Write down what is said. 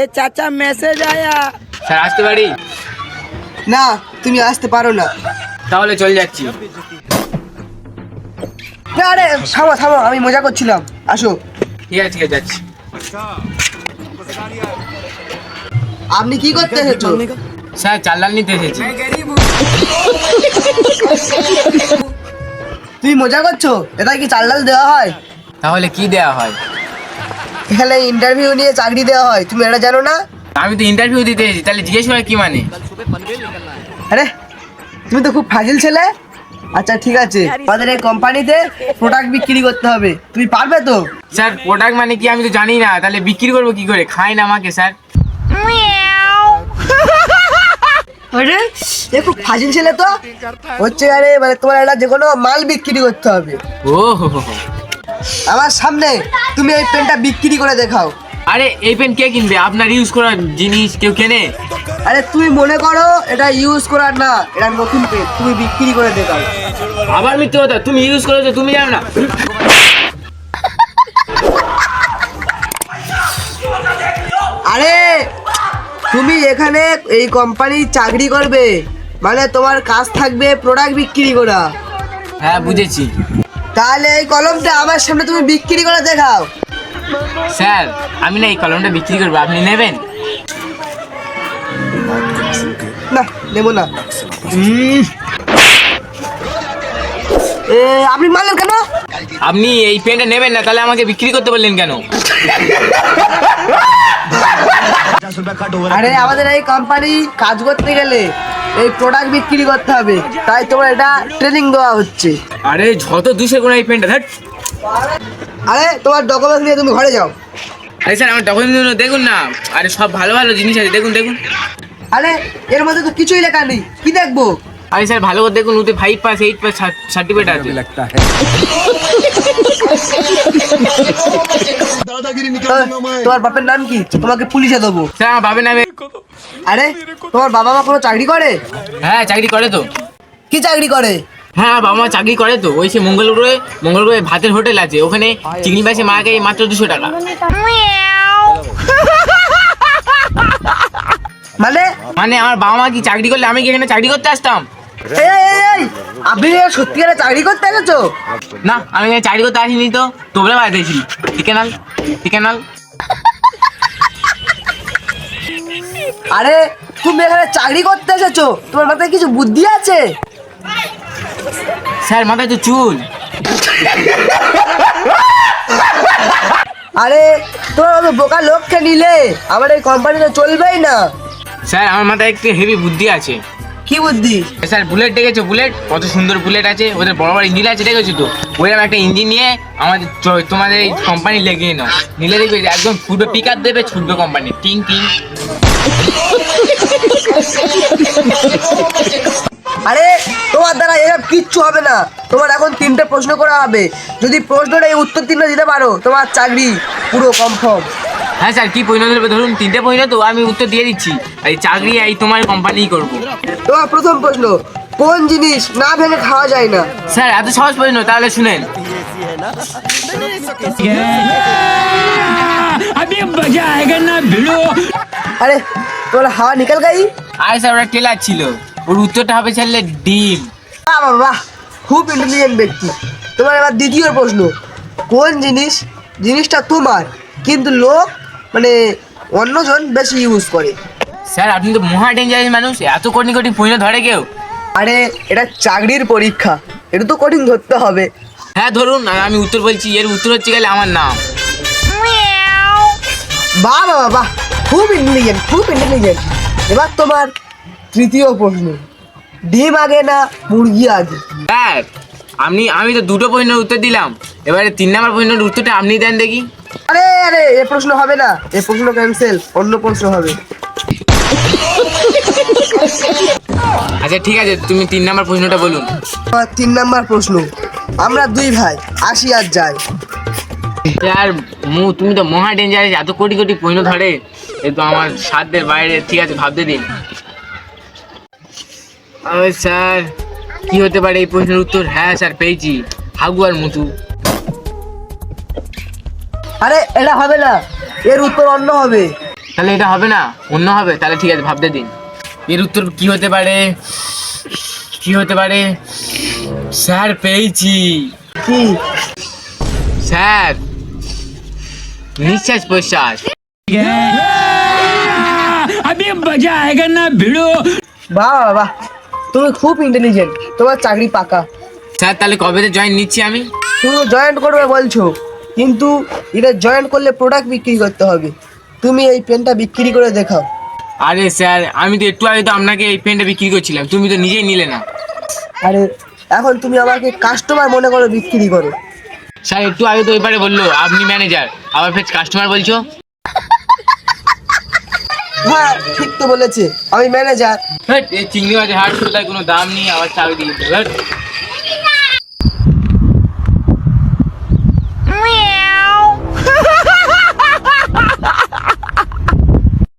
এ চাচা মেসেজ আয়া। স্যার আসতে পারি? না তুমি আসতে পারো না। তাহলে চলে যাচ্ছি। না আরে থামো থামো আমি মজা করছিলাম। আসো। ঠিক আছে ঠিক আছে যাচ্ছি। আপনি কি করতে এসেছ? স্যার চালাল নিতে এসেছি। তুমি মজা করছ? এটা কি চালাল দেওয়া হয়? তাহলে কি দেওয়া হয়? এখানে ইন্টারভিউ নিয়ে চাকরি দেওয়া হয় তুমি এটা জানো না? আমি তো ইন্টারভিউ দিতে এসেছি তাহলে জিজ্ঞেস করে কি মানে? আরে তুমি তো খুব ফাজিল ছেলে। আচ্ছা ঠিক আছে আমাদের এই কোম্পানিতে প্রোডাক্ট বিক্রি করতে হবে। তুমি পারবে তো? স্যার প্রোডাক্ট মানে কি আমি তো জানি না তাহলে বিক্রি করব কি করে? খাই না আমাকে স্যার। আরে এ খুব ফাজিল ছেলে তো। হচ্ছে আরে মানে তোমার একটা যে কোনো মাল বিক্রি করতে হবে। ও হো হো হো। আমার সামনে তুমি এই পেনটা বিক্রি করে দেখাও। আরে এই পেন কে কিনবে? আপনার ইউজ করার জিনিস কেউ কেনে? আরে তুমি মনে করো এটা ইউজ করার না এটা নতুন পেন তুমি বিক্রি করে দেখাও। আবার মিথ্যে কথা তুমি ইউজ করেছ তুমি জানো না। আরে তুমি এখানে এই কোম্পানির চাকরি করবে মানে তোমার কাজ থাকবে প্রোডাক্ট বিক্রি করা। হ্যাঁ বুঝেছি। তাহলে এই কলমটা আমার সামনে তুমি বিক্রি করে দেখাও। স্যার আমি না এই কলমটা বিক্রি করব আপনি নেবেন? না নেব না। এ, আপনি মানলেন কেন? আপনি এই পেনটা নেবেন না তাহলে আমাকে বিক্রি করতে বললেন কেন? আরে আমাদের এই কোম্পানি কাজ করতে গেলে এই প্রোডাক্ট বিক্রি করতে হবে। তাই তোমার এটা ট্রেনিং দেওয়া হচ্ছে। আরে যত দুশো কোন এই পেনটা ধ্যাট আরে তোমার ডকুমেন্ট নিয়ে তুমি ঘরে যাও। আরে স্যার আমার ডকুমেন্ট দেখুন না। আরে সব ভালো ভালো জিনিস আছে দেখুন দেখুন। আরে এর মধ্যে তো কিছুই লেখা নেই। কি দেখব? আরে স্যার ভালো করে দেখুন ওতে five pass eight pass certificate আছে। আহ, তোমার বাপের নাম কি? তোমাকে পুলিশে দেবো। আমার বাবার নামে আরে তোমার বাবা মা কোনো চাকরি করে? হ্যাঁ চাকরি করে তো। কি চাকরি করে? হ্যাঁ বাবা মা চাকরি করে তো। ওই সে মঙ্গল গ্রহে মঙ্গল গ্রহে ভাতের হোটেল আছে। ওখানে চিংড়ি মাছে মাকে মাত্র দুশো টাকা। মানে? মানে আমার বাবা মা কি চাকরি করলে আমি কি এখানে চাকরি করতে আসতাম? এই, এই, সত্যিকারে চাকরি করতে গেছো না আমি এখানে চাকরি করতে আসিনি তো তোমরা বাড়িতে এসেছি। চিকেনাল চিকেনাল আরে তুমি এখানে চাকরি করতে এসেছ? তোমার মাথায় কিছু বুদ্ধি আছে? স্যার মাথায় তো চুল। আরে তোমার বোকা লোককে নিলে আমার এই কোম্পানিতে চলবেই না। স্যার আমার মাথায় একটু হেভি বুদ্ধি আছে। কি বুদ্ধি স্যার বুলেট দেখেছ বুলেট কত সুন্দর বুলেট আছে। ওদের বড় বড় ইঞ্জিন আছে দেখেছ তো? ওইরকম একটা ইঞ্জিন নিয়ে আমাদের তোমাদের এই কোম্পানি লেগিয়ে নাও। নিলে দেখবে একদম ছুটবে পিক আপ দেবে ছুটবে কোম্পানি টিং টিং। আরে তোমার দ্বারা এসব কিচ্ছু হবে না। তোমার এখন তিনটে প্রশ্ন করা হবে। যদি প্রশ্নটা এই উত্তর তিনটে দিতে পারো তোমার চাকরি পুরো কনফার্ম হ্যাঁ স্যার কি পরিণত হবে ধরুন তিনটে পরিণত আমি উত্তর দিয়ে দিচ্ছি। এই চাকরি এই তোমার কোম্পানিই করব। তোমার প্রথম প্রশ্ন কোন জিনিস না ভেঙে খাওয়া যায় না? স্যার এত সহজ প্রশ্ন তাহলে শুনেন। আরে তোমার হাওয়া নিকাল গাই আরে স্যার ওটা টেলার ছিল। ওর উত্তরটা হবে ছাড়লে ডিম। বাহ বাহ, বাহ খুব ইন্টেলিজেন্ট ব্যক্তি। তোমার এবার দ্বিতীয় প্রশ্ন কোন জিনিস জিনিসটা তোমার কিন্তু লোক মানে অন্যজন বেশি ইউজ করে। স্যার আপনি তো মহা ডেঞ্জারাস মানুষ এত কঠিন কঠিন প্রশ্ন ধরে কেউ? আরে এটা চাকরির পরীক্ষা এটা তো কঠিন ধরতে হবে। হ্যাঁ ধরুন আমি উত্তর বলছি এর উত্তর হচ্ছে গেলে আমার নাম। বাহ বাহ বাহ খুব ইন্টেলিজেন্ট খুব ইন্টেলিজেন্ট এবার তোমার তৃতীয় প্রশ্ন। ডিম আগে না মুরগি আগে? স্যার আপনি আমি তো দুটো প্রশ্নের উত্তর দিলাম। এবারে তিন নাম্বার প্রশ্নের উত্তরটা আপনি দেন দেখি। আরে আরে এ প্রশ্ন হবে না। এ প্রশ্ন ক্যান্সেল অন্য প্রশ্ন হবে। আচ্ছা ঠিক আছে তুমি তিন নম্বর প্রশ্নটা বলুন। তিন নাম্বার প্রশ্ন। আমরা দুই ভাই আসি আর যাই। স্যার মু তুমি তো মহা ডেঞ্জারাস এত কোটি কোটি প্রশ্ন ধরে। এ তো আমার সাধ্যের বাইরে ঠিক আছে ভাবতে দিন। আরে স্যার কি হতে পারে এই প্রশ্নের উত্তর? হ্যাঁ স্যার পেয়েছি। হাগু আর মুতু। আরে এটা হবে না। এর উত্তর অন্য হবে। তাহলে এটা হবে না অন্য হবে। তাহলে ঠিক আছে ভাবতে দিন। এর উত্তর কি হতে পারে? কি হতে পারে? স্যার পেয়েছি। কি? স্যার নিঃশ্বাস প্রশ্বাস। আমি মজা আয়েগা না ভিড়ো বাহ বাহ তুমি খুব ইন্টেলিজেন্ট তোমার চাকরি পাকা। স্যার তাহলে কবে জয়েন নিচ্ছি আমি? তুমি জয়েন করবে বলছো। কিন্তু এটা জয়েন্ট করলে প্রোডাক্ট বিক্রি করতে হবে। তুমি এই পেনটা বিক্রি করে দেখাও। আরে স্যার আমি তো একটু আগে তো আপনাকে এই পেনটা বিক্রি করছিলাম তুমি তো নিজেই নিলে না। আরে এখন তুমি আমাকে কাস্টমার মনে করো বিক্রি করো। স্যার একটু আগে তো এবারে বলল আপনি ম্যানেজার আবার ফের কাস্টমার বলছো? হ্যাঁ ঠিক তো বলেছে আমি ম্যানেজার এই চিংড়ি মাছের হাট কোনো দাম নেই আবার চাকরি দিয়ে।